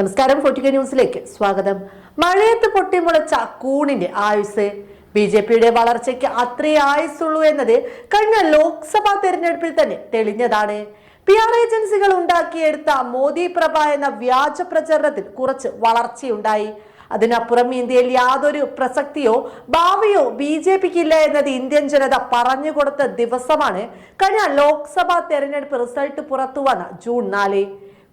നമസ്കാരം ഫോർട്ടിക്ക ന്യൂസിലേക്ക് സ്വാഗതം. മഴയത്ത് പൊട്ടിമുളച്ച കൂണിന്റെ ആയുസ്. ബി ജെ പിയുടെ വളർച്ചയ്ക്ക് അത്രേ ആയുസുള്ളൂ എന്നത് കഴിഞ്ഞ ലോക്സഭാ തെരഞ്ഞെടുപ്പിൽ തന്നെ തെളിഞ്ഞതാണ്. പി ആർ ഏജൻസികൾ ഉണ്ടാക്കിയെടുത്ത മോദി പ്രഭ എന്ന വ്യാജ പ്രചരണത്തിൽ കുറച്ച് വളർച്ചയുണ്ടായി. അതിനപ്പുറം ഇന്ത്യയിൽ യാതൊരു പ്രസക്തിയോ ഭാവിയോ ബി ജെ പിക്ക് ഇല്ല എന്നത് ഇന്ത്യൻ ജനത പറഞ്ഞു കൊടുത്ത ദിവസമാണ് കഴിഞ്ഞ ലോക്സഭാ തെരഞ്ഞെടുപ്പ് റിസൾട്ട് പുറത്തു വന്ന ജൂൺ നാല്.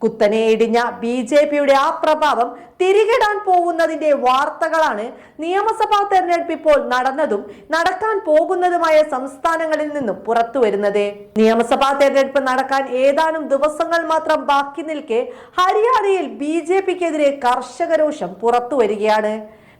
കുത്തനെ ഇടിഞ്ഞ ബി ജെ പിയുടെ ആ പ്രഭാവം തിരികിടാൻ പോകുന്നതിന്റെ വാർത്തകളാണ് നിയമസഭാ തെരഞ്ഞെടുപ്പ് ഇപ്പോൾ നടന്നതും നടക്കാൻ പോകുന്നതുമായ സംസ്ഥാനങ്ങളിൽ നിന്നും പുറത്തു വരുന്നത്. നിയമസഭാ തെരഞ്ഞെടുപ്പ് നടക്കാൻ ഏതാനും ദിവസങ്ങൾ മാത്രം ബാക്കി നിൽക്കെ ഹരിയാനയിൽ ബി ജെ പിക്കെതിരെ കർഷകരോഷം പുറത്തു വരികയാണ്.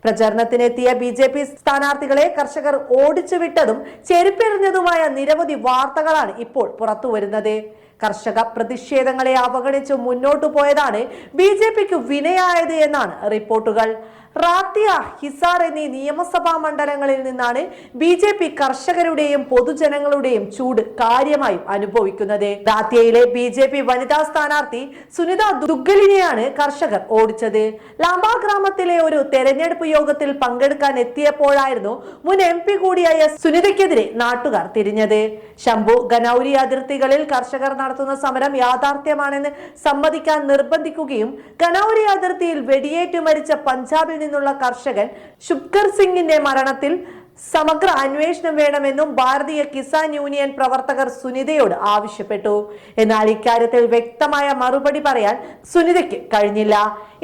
പ്രചരണത്തിനെത്തിയ ബി ജെ പി സ്ഥാനാർത്ഥികളെ കർഷകർ ഓടിച്ചു വിട്ടതും ചെരുപ്പെറിഞ്ഞതുമായ നിരവധി വാർത്തകളാണ് ഇപ്പോൾ പുറത്തു വരുന്നത് കർഷക പ്രതിഷേധങ്ങളെ അവഗണിച്ച് മുന്നോട്ടു പോയതാണ് ബി ജെ പിക്ക് വിനയായത് എന്നാണ് റിപ്പോർട്ടുകൾ. റാത്തിയ ഹിസാർ എന്നീ നിയമസഭാ മണ്ഡലങ്ങളിൽ നിന്നാണ് ബി ജെ പി കർഷകരുടെയും പൊതുജനങ്ങളുടെയും ചൂട് കാര്യമായും അനുഭവിക്കുന്നത്. റാത്തിയയിലെ ബി ജെ പി വനിതാ സ്ഥാനാർത്ഥി സുനിത ദുഗ്ഗലിനെയാണ് കർഷകർ ഓടിച്ചത്. ലാംബ ഗ്രാമത്തിലെ ഒരു തെരഞ്ഞെടുപ്പ് യോഗത്തിൽ പങ്കെടുക്കാൻ എത്തിയപ്പോഴായിരുന്നു മുൻ എം പി കൂടിയായ സുനിതയ്ക്കെതിരെ നാട്ടുകാർ തിരിഞ്ഞത്. ശംഭു ഗനൌരി അതിർത്തികളിൽ കർഷകർ നടത്തുന്ന സമരം യാഥാർത്ഥ്യമാണെന്ന് സമ്മതിക്കാൻ നിർബന്ധിക്കുകയും ഗനൌരി അതിർത്തിയിൽ വെടിയേറ്റു മരിച്ച പഞ്ചാബിൽ നിന്നുള്ള കർഷകൻ ശുഭ്കർ സിംഗിന്റെ മരണത്തിൽ സമഗ്ര അന്വേഷണം വേണമെന്നും ഭാരതീയ കിസാൻ യൂണിയൻ പ്രവർത്തകർ സുനിതയോട് ആവശ്യപ്പെട്ടു. എന്നാൽ ഇക്കാര്യത്തിൽ വ്യക്തമായ മറുപടി പറയാൻ സുനിതയ്ക്ക് കഴിഞ്ഞില്ല.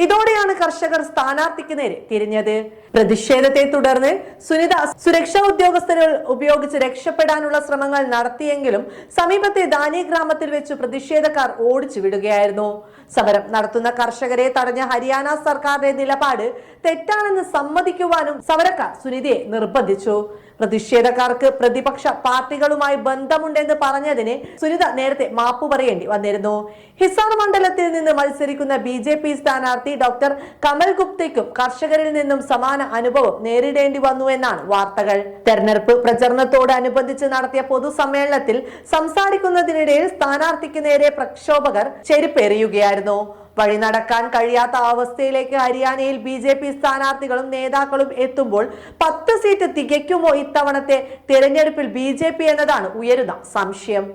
ഇതോടെയാണ് കർഷകർ സ്ഥാനാർത്ഥിക്ക് നേരെ തിരിഞ്ഞത്. പ്രതിഷേധത്തെ തുടർന്ന് സുനിത സുരക്ഷാ ഉദ്യോഗസ്ഥരെ ഉപയോഗിച്ച് രക്ഷപ്പെടാനുള്ള ശ്രമങ്ങൾ നടത്തിയെങ്കിലും സമീപത്തെ ദാനി ഗ്രാമത്തിൽ വെച്ച് പ്രതിഷേധക്കാർ ഓടിച്ചു വിടുകയായിരുന്നു. സമരം നടത്തുന്ന കർഷകരെ തടഞ്ഞ ഹരിയാന സർക്കാരിന്റെ നിലപാട് തെറ്റാണെന്ന് സമ്മതിക്കുവാനും സമരക്കാർ സുനിതയെ നിർബന്ധിച്ചു. പ്രതിഷേധക്കാർക്ക് പ്രതിപക്ഷ പാർട്ടികളുമായി ബന്ധമുണ്ടെന്ന് പറഞ്ഞതിന് സുനിത നേരത്തെ മാപ്പു പറയേണ്ടി വന്നിരുന്നു. ഹിസാർ മണ്ഡലത്തിൽ നിന്ന് മത്സരിക്കുന്ന ബി ജെ പി സ്ഥാനാർത്ഥി ഡോക്ടർ കമൽ ഗുപ്തയ്ക്കും കർഷകരിൽ നിന്നും സമാന അനുഭവം നേരിടേണ്ടി വന്നു എന്നാണ് വാർത്തകൾ. തെരഞ്ഞെടുപ്പ് പ്രചരണത്തോടനുബന്ധിച്ച് നടത്തിയ പൊതുസമ്മേളനത്തിൽ സംസാരിക്കുന്നതിനിടയിൽ സ്ഥാനാർത്ഥിക്ക് നേരെ പ്രക്ഷോഭകർ ചെരുപ്പെറിയുകയായിരുന്നു. വഴി നടക്കാൻ കഴിയാത്ത അവസ്ഥയിലേക്ക് ഹരിയാനയിൽ ബി ജെ പി സ്ഥാനാർത്ഥികളും നേതാക്കളും എത്തുമ്പോൾ പത്ത് സീറ്റ് തികയ്ക്കുമോ ഇത്തവണത്തെ തെരഞ്ഞെടുപ്പിൽ ബി എന്നതാണ് ഉയരുന്ന സംശയം.